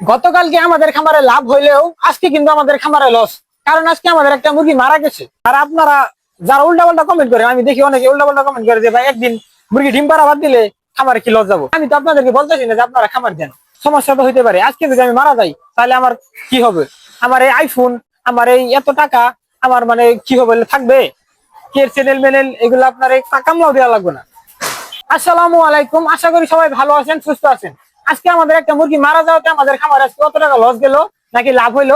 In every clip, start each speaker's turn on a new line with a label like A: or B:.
A: গতকালকে আমাদের খামারে লাভ হইলেও আজকে কিন্তু আমাদের খামারে লস কারণ আজকে আমাদের একটা মুরগি মারা গেছে। আর আপনারা যারা উল্টা পাল্টা কমেন্ট করে আমি দেখি অনেকে উল্টা পাল্টা কমেন্ট করে যে, ভাই, একদিন মুরগি ডিম পাড়া বাদ দিলে খামারে কি লস যাব? আমি তো আপনাদেরকে বলতেছি না যে, আপনারা খামার দেন। সমস্যা তো হইতে পারে। আজকে যদি আমি মারা যাই, তাহলে আমার কি হবে? আমার এই আইফোন আমার এই এত টাকা, আমার মানে কি হবে? থাকবে? কে চ্যানেল মেনেল এগুলো আপনার কামলাও দেওয়া লাগবে না। আসসালামু আলাইকুম। আশা করি সবাই ভালো আছেন, সুস্থ আছেন। আজকে আমাদের একটা মুরগি মারা যাওয়াতে আমাদের খামার আজকে কত টাকা লস গেল, নাকি লাভ হইল,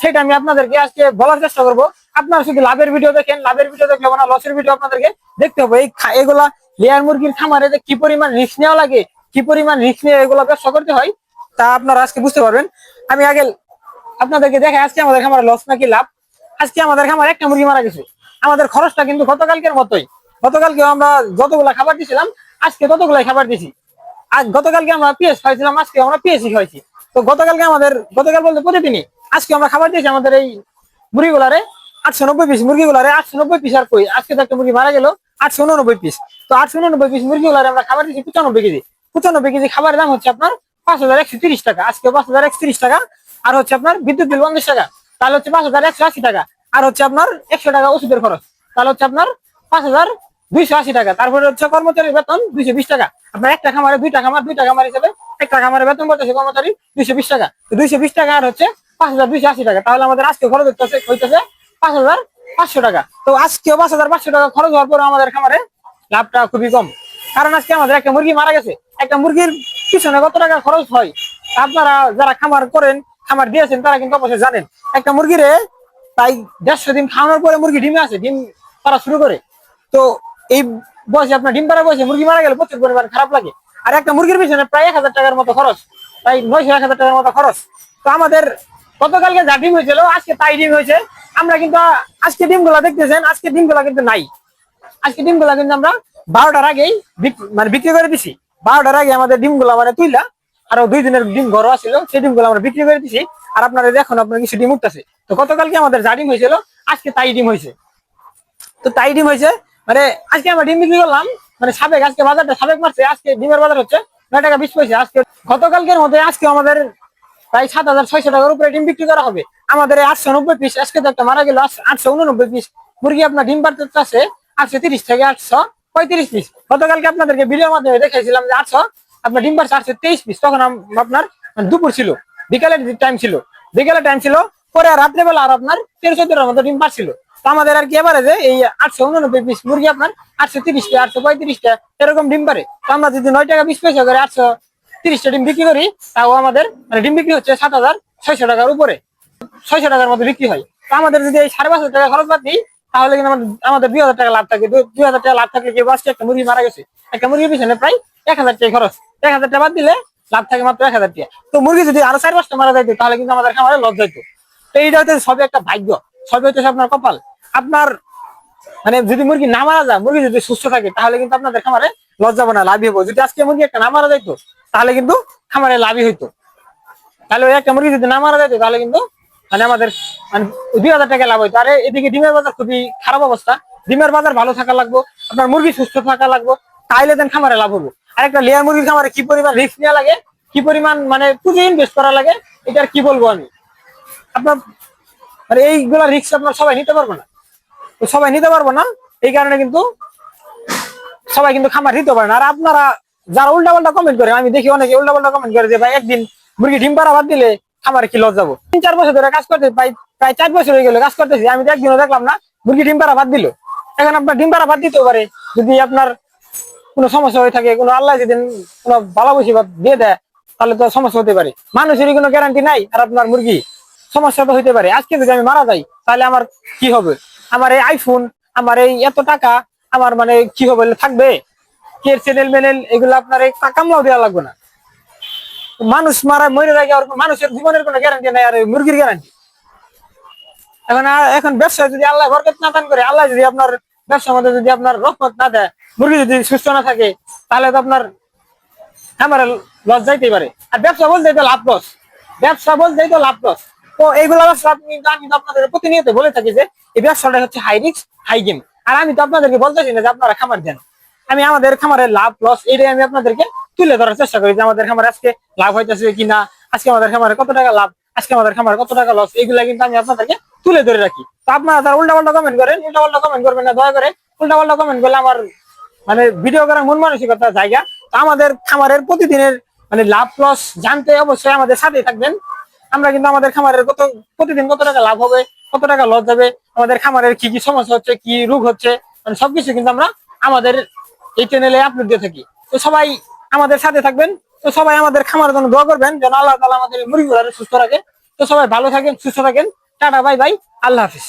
A: সেটা আমি আপনাদেরকে আজকে বলার চেষ্টা করব। আপনারা শুধু লাভের ভিডিও দেখেন, লাভের ভিডিও দেখলে না লসের ভিডিও আপনাদেরকে দেখতে হবে। এই এগুলা লেয়ার মুরগির খামারে যে কি পরিমাণ রিস্ক নেওয়া লাগে, কি পরিমাণ রিস্ক নিয়ে এগুলো ব্যবসা করতে হয়, তা আপনারা আজকে বুঝতে পারবেন। আমি আগে আপনাদেরকে দেখে আজকে আমাদের খামারে লস নাকি লাভ? আজকে আমাদের খামারে একটা মুরগি মারা গেছে। আমাদের খরচটা কিন্তু গতকালকের মতোই। গতকালকে আমরা যতগুলা খাবার দিয়েছিলাম আজকে ততগুলাই খাবার দিয়েছি গতকালকে আমরা পিএস খাইছিলাম আজকে আমরা পিএসি খাইছি তো গতকালকে আমাদের, গতকাল বলতে প্রতিদিনই, আজকে আমরা খাবার দিয়েছি আমাদের এই মুরগিগুলারে আটশো নব্বই পিস মুরগিগুলারে আটশো নব্বই পিস আর কই, আজকে তো একটা মুরগি মারা গেল, আটশো উননব্বই পিস তো আটশো উননব্বই পিস মুরগিগুলারে আমরা খাবার দিয়েছি পঁচানব্বই কেজি। পঁচানব্বই কেজি খাবারের দাম হচ্ছে আপনার পাঁচ হাজার একশো তিরিশ টাকা, আজকে পাঁচ হাজার একশো তিরিশ টাকা, আর হচ্ছে আপনার বিদ্যুৎ বিল পঞ্চাশ টাকা, তাহলে হচ্ছে পাঁচ হাজার একশো আশি টাকা, আর হচ্ছে আপনার একশো টাকা ওষুধের খরচ, তাহলে হচ্ছে আপনার পাঁচ হাজার দুইশো আশি টাকা। তারপরে হচ্ছে কর্মচারীর বেতন দুইশো বিশ টাকা। আপনার একটা খামারে দুইটা খামার দুইটা খামার হিসেবে একটা খামারে বেতন করতেছে কর্মচারী দুইশো বিশ টাকা। দুইশো বিশ টাকা আর হচ্ছে পাঁচ হাজার দুইশো আশি টাকা। তাহলে আমাদের আজকে খরচ হচ্ছে হইতেছে পাঁচ হাজার পাঁচশো টাকা। তো আজকেও পাঁচ হাজার পাঁচশো টাকা খরচ হওয়ার পরে আমাদের খামারে লাভটা খুবই কম। কারণ আজকে আমাদের একটা মুরগি মারা গেছে। একটা মুরগির পিছনে কত টাকা খরচ হয় আপনারা যারা খামার করেন, খামার দিয়েছেন, তারা কিন্তু অবশ্যই জানেন। একটা মুরগিরে তাই দেড়শো দিন খাওয়ানোর পরে মুরগি ডিমে আছে, ডিম পারা শুরু করে। তো এই বয়সে আপনার ডিম পাড়া বয়সে মুরগি মারা গেলে প্রচুর পরিমাণ খারাপ লাগে। আর একটা মুরগির পিছনে প্রায় এক হাজার টাকার মতো খরচ। প্রায় নয়শো, এক হাজার টাকার মতো খরচ। তো আমাদের গতকালকে যা ডিম হয়েছিল, আজকে তাই ডিম হয়েছে। আমরা কিন্তু আজকে ডিমগুলা দেখতেছেন, আজকে ডিমগুলা কিন্তু নাই। আজকে ডিমগুলা কিন্তু আমরা বারোটার আগেই মানে বিক্রি করে দিছি। বারোটার আগে আমাদের ডিমগুলা মানে তুইলা, আরও দুই দিনের ডিম ঘর আসছিল সেই ডিমগুলো আমরা বিক্রি করে দিছি। আর আপনারা দেখুন আপনার কিছু ডিম উঠতেছে। তো গতকালকে আমাদের যা ডিম হয়েছিল, আজকে তাই ডিম হয়েছে। তো তাই ডিম হয়েছে মানে আজকে আমরা ডিম বিক্রি করলাম। মানে সাবেক, আজকে বাজারটা সাবেক মারছে, আজকে ডিমের বাজার হচ্ছে নয় টাকা বিশ পয়সা। আজকে গতকালকের মধ্যে আজকে আমাদের প্রায় সাত হাজার ছয়শো টাকার উপরে ডিম বিক্রি করা হবে। আমাদের আটশো নব্বই পিস আজকে তো একটা মারা গেল আটশো উননব্বই পিস মুরগি আপনার ডিম পাড়তে চাচ্ছে আটশো তিরিশ থেকে আটশো পঁয়ত্রিশ পিস গতকালকে আপনাদেরকে ভিডিওর মাধ্যমে দেখাইছিলাম যে আটশো আপনার ডিম পাড়ছে আটশো তেইশ পিস তখন আপনার মানে দুপুর ছিল, বিকালের টাইম ছিল। বিকালের টাইম ছিল পরে রাত্রেবেলা আর আপনার তেরো চোদ্দটার মতো ডিম পাচ্ছিল আমাদের আর কি এবারে যে এই আটশো উননব্বই পিস মুরগি আপনার আটশো তিরিশটা, আটশো পঁয়ত্রিশটা এরকম ডিম পারে আমরা যদি নয় টাকা বিশ পয়সা করে আটশো তিরিশটা ডিম বিক্রি করি, তাও আমাদের মানে ডিম বিক্রি হচ্ছে সাত হাজার ছয়শো টাকার উপরে। ছয়শো টাকার মতো বিক্রি হয়। তো আমাদের যদি এই সাড়ে পাঁচ হাজার টাকা খরচ বাদ দিই, তাহলে কিন্তু আমাদের দুই হাজার টাকা লাভ থাকে। দুই- দুই হাজার টাকা লাভ থাকলে কেউ আজকে একটা মুরগি মারা গেছে। একটা মুরগির পিছনে প্রায় এক হাজার টাকা খরচ। এক হাজার টাকা বাদ দিলে লাভ থাকে মাত্র এক হাজার টাকা। তো মুরগি যদি আরও চার পাঁচটা মারা যাইতো, তাহলে কিন্তু আমাদের খামারে লস যাইতো। এইটা হচ্ছে সবই একটা ভাগ্য। সবই হচ্ছে আপনার কপাল। আপনার মানে যদি মুরগি না মারা যায়, মুরগি যদি সুস্থ থাকে, তাহলে কিন্তু আপনাদের খামারে লস যাবে না লাভই হব। যদি আজকে মুরগি একটা না মারা যাইতো, তাহলে কিন্তু খামারে লাভই হইতো। তাহলে ওই একটা মুরগি যদি না মারা যাইতো, তাহলে কিন্তু মানে আমাদের মানে দুই হাজার টাকা লাভ হইতো। আর এদিকে ডিমের বাজার খুবই খারাপ অবস্থা। ডিমের বাজার ভালো থাকা লাগবো, আপনার মুরগি সুস্থ থাকা লাগবো, তাইলে দেন খামারে লাভ হব। আর একটা লেয়ার মুরগির খামারে কি পরিমাণ রিস্ক নেওয়া লাগে? কি পরিমাণ মানে পুঁজি ইনভেস্ট করা লাগে? এটা আর কি বলব আমি? আপনার মানে এইগুলা রিস্ক আপনার সবাই নিতে পারব না। সবাই নিতে পারব না, এই কারণে কিন্তু সবাই কিন্তু খামার দিতে পারে না। আর আপনারা যারা উল্টা পাল্টা কমেন্ট করে আমি দেখি অনেকে উল্টা পাল্টা কমেন্ট করে যে, ভাই, একদিন মুরগি ডিম পাড়া বাদ দিলে খামারে কি লস যাব তিন চার বছর ধরে কাজ করতে, প্রায় চার বছর হয়ে গেল কাজ করতেছি। আমি তো একদিনও দেখলাম না, মুরগি ডিম পাড়া বাদ দিল। এখন আপনার ডিম পাড়া বাদ দিতেও পারে, যদি আপনার কোনো সমস্যা হয়ে থাকে, কোনো আল্লাহ যদি কোনো ভালো বসি বা দিয়ে দেয়, তাহলে তো সমস্যা হতে পারে। মানুষেরই কোনো গ্যারান্টি নাই, আর আপনার মুরগি সমস্যা তো হতে পারে। আজকে যদি আমি মারা যাই, তাহলে আমার কি হবে? আমার এই আইফোন আমার এই এত টাকা, আমার মানে কি হবে? থাকবে? চ্যানেল এগুলো আপনার এই কামলাও দেওয়া লাগবে না। মানুষ মারা, মরে মানুষের জীবনের কোনো গ্যারান্টি নাই, আর মুরগির গ্যারান্টি এখন এখন ব্যবসা যদি আল্লাহ বরকত না দান করে, আল্লাহ যদি আপনার ব্যবসার মধ্যে যদি আপনার রহমত না দেয়, মুরগি যদি সুস্থ না থাকে, তাহলে তো আপনার আমার লস যাইতেই পারে। আর ব্যবসা বলতেই তো লাভ লস। ব্যবসা বলতেই তো লাভ লস। তো এইগুলো ব্যবসা আমি তো আপনাদের প্রতিনিয়ত বলে থাকি যে এই ব্যবসাটা হচ্ছে হাই রিস্ক হাই গেম আর আমি তো আপনাদেরকে বলতেছি না যে আপনারা খামার দেন। আমি আমাদের খামারের লাভ লস এটাই আমি আপনাদেরকে তুলে ধরার চেষ্টা করি যে আমাদের খামার আজকে লাভ হইতেছে কিনা, আজকে আমাদের খামারে কত টাকা লাভ, আজকে আমাদের খামারে কত টাকা লস এগুলা কিন্তু আমি আপনাদেরকে তুলে ধরে রাখি। তো আপনারা যারা উল্টা পাল্টা কমেন্ট করেন উল্টা পাল্টা কমেন্ট করবেন না, দয়া করে উল্টা পাল্টা কমেন্ট করলে আমার মানে ভিডিও করার মন মানসিকতা জায়গা। তো আমাদের খামারের প্রতিদিনের মানে লাভ লস জানতে অবশ্যই আমাদের সাথেই থাকবেন। আমরা কিন্তু আমাদের খামারের কত, প্রতিদিন কত টাকা লাভ হবে, কত টাকা লস যাবে, আমাদের খামারের কি কি সমস্যা হচ্ছে, কি রোগ হচ্ছে মানে সবকিছু কিন্তু আমরা আমাদের এই চ্যানেলে আপলোড দিয়ে থাকি। তো সবাই আমাদের সাথে থাকবেন, তো সবাই আমাদের খামারের জন্য দোয়া করবেন, যেন আল্লাহ তালা আমাদের মুরগিগুলো সুস্থ রাখে। তো সবাই ভালো থাকেন, সুস্থ থাকেন। Tata, bye bye. আল্লাহ হাফিজ।